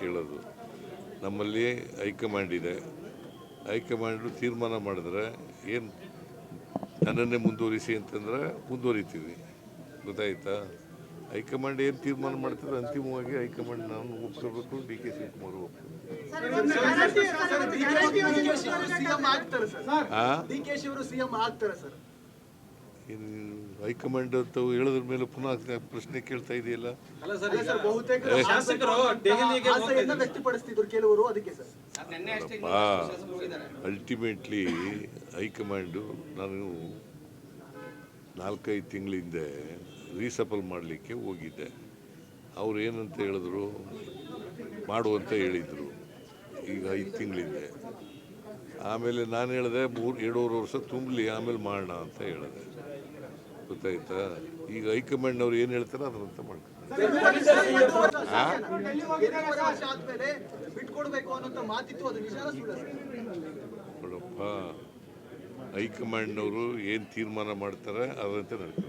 ಕೇಳೋದು ನಮ್ಮಲ್ಲಿ ಹೈಕಮಾಂಡ್ ಇದೆ ಹೈಕಮಾಂಡು ತೀರ್ಮಾನ ಮಾಡಿದ್ರೆ ಏನು ನನ್ನನ್ನೇ ಮುಂದುವರಿಸಿ ಅಂತಂದ್ರೆ ಮುಂದುವರಿತೀವಿ ಗೊತ್ತಾಯ್ತಾ ಹೈಕಮಾಂಡ್ ಏನು ತೀರ್ಮಾನ ಮಾಡ್ತಾರೆ ಅಂತಿಮವಾಗಿ ಹೈಕಮಾಂಡ್ ನಾನು ಒಪ್ಕೋಬೇಕು ಡಿ ಕೆ ಶಿವಕುಮಾರ್ ಒಪ್ಕೋಬೇಕು ಹೈಕಮಾಂಡ್ ಅಂತ ಹೇಳಿದ್ರ ಮೇಲೆ ಪುನಃ ಪ್ರಶ್ನೆ ಕೇಳ್ತಾ ಇದೆಯಲ್ಲ? ಅಲ್ಲ ಸರ್ ಸರ್ ಬಹುತೇಕ ಶಾಸಕರು ದೆಹಲಿಗೆ ಆಸೆಯನ್ನ ವ್ಯಕ್ತಪಡಿಸ್ತಿದ್ರು ಕೆಲವರು ಅದಕ್ಕೆ ಸರ್. ಅಲ್ಟಿಮೇಟ್ಲಿ ಹೈಕಮಾಂಡು ನಾನು ನಾಲ್ಕೈದು ತಿಂಗಳ ಹಿಂದೆ ರೀಸಫಲ್ ಮಾಡಲಿಕ್ಕೆ ಹೋಗಿದ್ದೆ. ಅವ್ರು ಏನಂತ ಹೇಳಿದ್ರು? ಮಾಡುವಂತ ಹೇಳಿದರು. ಈಗ ಐದು ತಿಂಗಳಿಂದೆ. ಆಮೇಲೆ ನಾನು ಹೇಳಿದೆ ಮೂರು ಎರಡೂವರೆ ವರ್ಷ ತುಂಬಲಿ ಆಮೇಲೆ ಮಾಡೋಣ ಅಂತ ಹೇಳಿದೆ. ಗೊತ್ತಾಯ್ತಾ? ಈಗ ಹೈಕಮಾಂಡ್ನವ್ರು ಏನು ಹೇಳ್ತಾರೆ ಅದರಂತ ಮಾಡ್ತಾರೆ ನೋಡಪ್ಪ ಹೈಕಮಾಂಡ್ನವರು ಏನು ತೀರ್ಮಾನ ಮಾಡ್ತಾರೆ ಅದರಂತೆ ನಡ್ಕೊಂಡು